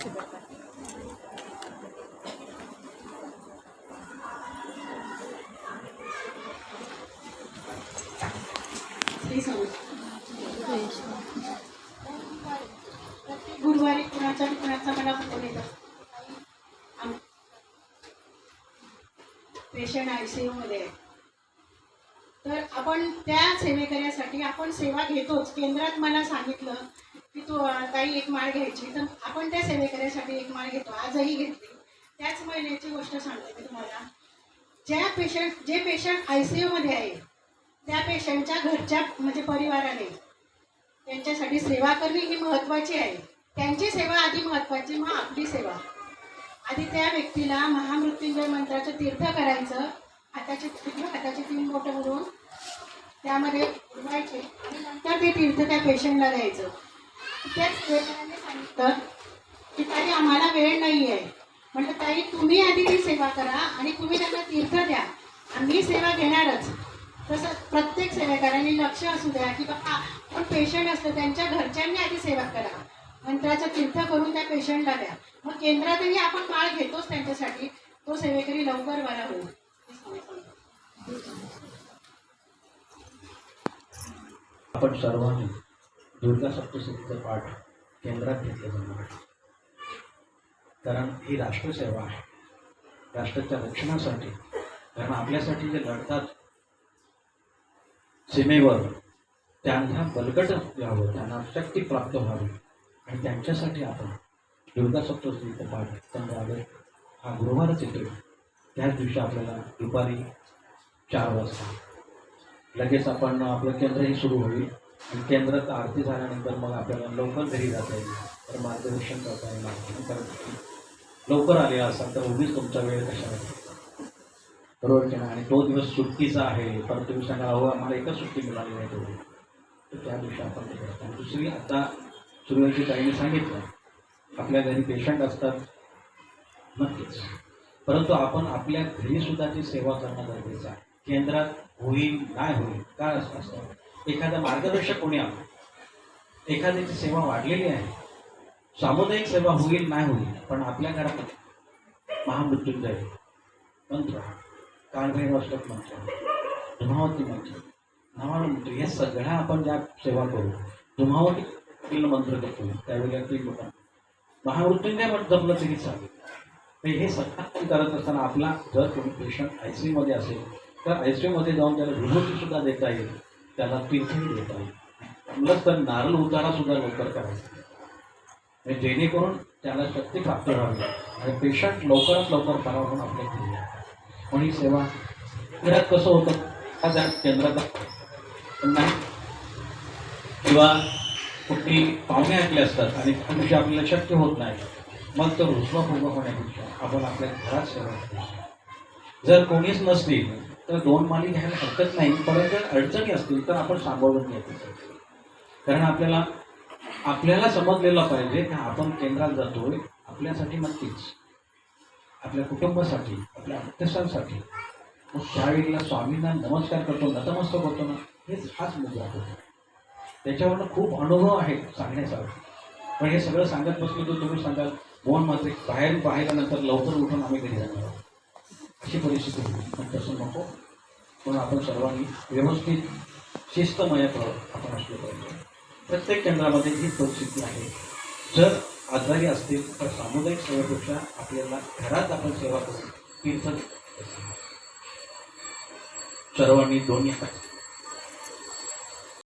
शिजत आहे गुरुवारी कुणाचा कुणाचा मला फोन येतात पेशंट आयसीयू मध्ये तर आपण त्या सेवेकऱ्यासाठी आपण सेवा घेतोच. केंद्रात मला सांगितलं की तो अं, ताई एक माळ घ्यायची. तर आपण त्या सेवेकऱ्यासाठी एक माळ घेतो. आजही घेतली. त्याच महिन्याची गोष्ट सांगते मी तुम्हाला. ज्या पेशंट जे पेशंट आय सी यूमध्ये आहे त्या पेशंटच्या घरच्या म्हणजे परिवाराने त्यांच्यासाठी सेवा करणे ही महत्त्वाची आहे. त्यांची सेवा आधी महत्त्वाची मग आपली सेवा. आधी त्या व्यक्तीला महामृत्युंजय मंत्राचं तीर्थ करायचं. हाताची उजव्या हाताची तीन बोटं भरून त्यामध्ये उडवायचे आणि नंतर ते तीर्थ त्या पेशंटला द्यायचं. त्याच वेळेने सांगितलं की ताई आम्हाला वेळ नाही आहे म्हटलं ताई तुम्ही आधी ती सेवा करा आणि तुम्ही त्यांना तीर्थ द्या. आम्ही सेवा घेणारच. तसं प्रत्येक सेवेकरांनी लक्ष असू द्या की बाबा पण पेशंट असतं त्यांच्या घरच्यांनी आधी सेवा करा. मंत्राचं तीर्थ करून त्या पेशंटला द्या. मग केंद्रातही आपण काळ घेतोच त्यांच्यासाठी. तो सेवेकरी लवकर बरा होईल. आपण सर्वांनी दुर्गा सप्तशतीचा पाठ केंद्रात घेतलं जाणार आहे. कारण ही राष्ट्रसेवा आहे. राष्ट्राच्या रक्षणासाठी कारण आपल्यासाठी जे लढतात सीमेवर त्यांना बलकट व्हावं त्यांना शक्ती प्राप्त व्हावी आणि त्यांच्यासाठी आपण दुर्गा सप्तशतीचा पाठ केंद्रावर हा गुरुवारच येतो त्याच दिवशी आपल्याला दुपारी चार वाजता लगेच आपण आपलं केंद्रही सुरू होईल. केंद्रात आरती झाल्यानंतर मग आपल्याला लवकर घरी जाता येईल. तर मार्गदर्शन करता येईल. मार्गदर्शन लवकर आलेला असाल तर उगीच तुमचा वेळ कशा बरोबर की नाही? आणि तो दिवस सुट्टीचा आहे. परत तुम्ही सांगा अहो आम्हाला एकच सुट्टी मिळाली नाही तेवढी. तर त्या दिवशी आपण ते करतो आणि दुसरी आता सुरुवाती ताईने सांगितलं. आपल्या घरी पेशंट असतात. नक्कीच. परंतु आपण आपल्या घरीसुद्धा ती सेवा करणं गरजेचं आहे. केंद्रात होईल नाही होईल काय असं असतं? एखादा मार्गदर्शक कोणी आला एखाद्याची सेवा वाढलेली आहे सामुदायिक सेवा होईल नाही होईल पण आपल्या घरात महामृत्युंजय मंत्र कालभैरवाष्टक मंत्र धुमावती मंत्र नवान मंत्र हे सगळ्या आपण ज्या सेवा करू धुमावती तीन मंत्र करतो त्यावेळेला तीन लोकांना. महामृत्युंजय मंत्र जपलं तरी चालेल. तर हे सत्ता करत असताना आपला जर कोणी पेशंट आय सी मध्ये असेल तर आय सी मध्ये जाऊन त्याला विभूती सुद्धा देता येईल. त्याला तीर्थही देता येईल उलट तर नारळ उतारा सुद्धा लवकर करायचा म्हणजे जेणेकरून त्याला शक्ती प्राप्त व्हावी. आणि पेशंट लवकरात लवकर बरा होऊन आपल्या घरी यावा. पण ही सेवा घरात कसं होतं? हा त्या केंद्रात नाही. किंवा कुठली पाहुणे ऐकले असतात आणि त्या आपल्याला शक्य होत नाही मग तर रुसवाफुगवा होण्यापेक्षा आपण आपल्या घरात सेवा जर कोणीच नसतील तर दोन माली घ्यायला हरकत नाही. परत जर अडचणी असतील तर आपण सांभाळून घ्यायचं कारण आपल्याला आपल्याला समजलेलं पाहिजे की आपण केंद्रात जातोय आपल्यासाठी नक्कीच. आपल्या कुटुंबासाठी आपल्या अभ्यासांसाठी मग त्यावेळेला स्वामींना नमस्कार करतो नतमस्तक होतो ना हेच हाच मुद्दा होतो. त्याच्यावरनं खूप अनुभव आहे सांगण्यासारखं. पण हे सगळं सांगत बसलो तर तुम्ही सांगाल मोहन मात्र बाहेर पाहिल्यानंतर लवकर उठून आम्ही घरी जाणार आहोत. अशी परिस्थिती होती पण तसं नको पण आपण सर्वांनी व्यवस्थित शिस्तमय आपण असलो पाहिजे. प्रत्येक केंद्रामध्ये ही परिस्थिती आहे. जर आजारी असतील तर सामुदायिक सेवेपेक्षा आपल्याला घरात आपण सेवा करू तीर्थ सर्वांनी दोन्ही